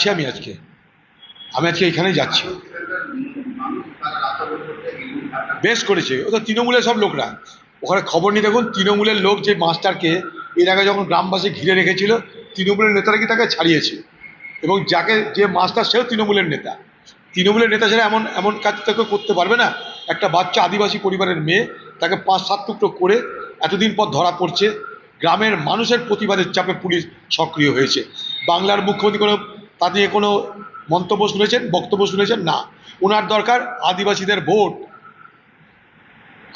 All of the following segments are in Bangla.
যাচ্ছি আমি আজকে। আমি আজকে এখানেই যাচ্ছি। বেশ করেছে। ও তো তৃণমূলের সব লোকরা। ওখানে খবর নিয়ে দেখুন, তৃণমূলের লোক যে মাস্টারকে এর আগে যখন গ্রামবাসী ঘিরে রেখেছিল, তৃণমূলের নেতারা কি তাকে ছাড়িয়েছে। এবং যাকে যে মাস্টার, সেও তৃণমূলের নেতা। তৃণমূলের নেতা ছাড়া এমন এমন কাজ তো কেউ করতে পারবে না। একটা বাচ্চা আদিবাসী পরিবারের মেয়ে, তাকে পাঁচ সাত টুকরো করে এতদিন পর ধরা পড়ছে। গ্রামের মানুষের প্রতিবাদের চাপে পুলিশ সক্রিয় হয়েছে। বাংলার মুখ্যমন্ত্রী কোনো তা নিয়ে কোনো মন্তব্য শুনেছেন, বক্তব্য শুনেছেন? না। ওনার দরকার আদিবাসীদের ভোট।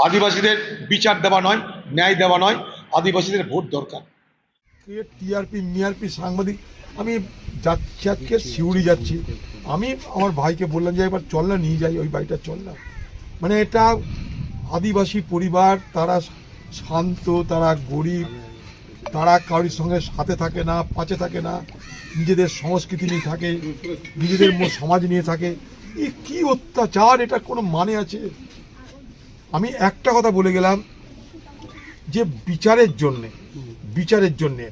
আদিবাসীদের বিচার দেওয়া নয়, ন্যায় দেওয়া নয়, আদিবাসীদের ভোট দরকার। টিআরপি মিআরপি সাংবাদিক, আমি যাচ্ছি আজকে শিউড়ি যাচ্ছি। আমি আমার ভাইকে বললাম যে এবার চল না, নিয়ে যাই, ওই বাড়িটা চল না। মানে এটা আদিবাসী পরিবার, তারা শান্ত, তারা গরিব তারা কারোর সঙ্গে সাথে থাকে না পাশে থাকে না নিজেদের সংস্কৃতি নিয়ে থাকে নিজেদের সমাজ নিয়ে থাকে। এ কি অত্যাচার এটা কোনো মানে আছে? আমি একটা কথা বলে গেলাম যে বিচারের জন্যে বিচারের জন্যে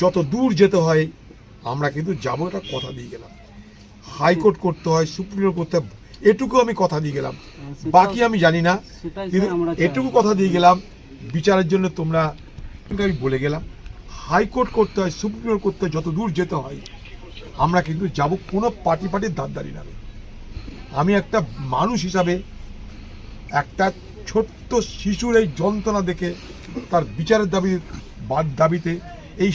যত দূর যেতে হয় আমরা কিন্তু যাব এটা কথা দিয়ে গেলাম। হাইকোর্ট করতে হয় সুপ্রিম কোর্ট করতে হয় এটুকু আমি কথা দিয়ে গেলাম। বাকি আমি জানি না কিন্তু। এটুকু কথা দিয়ে গেলাম বিচারের জন্য তোমরা কিন্তু আমি বলে গেলাম, হাইকোর্ট করতে হয়, সুপ্রিম কোর্ট করতে হয়, যত দূর যেতে হয়, আমরা কিন্তু যাব কোনো পার্টি পার্টির দাঁড়দারি না। আমি একটা মানুষ হিসাবে একটা ছোট্ট শিশুর এই যন্ত্রণা দেখে তার বিচারের দাবি দাবিতে এই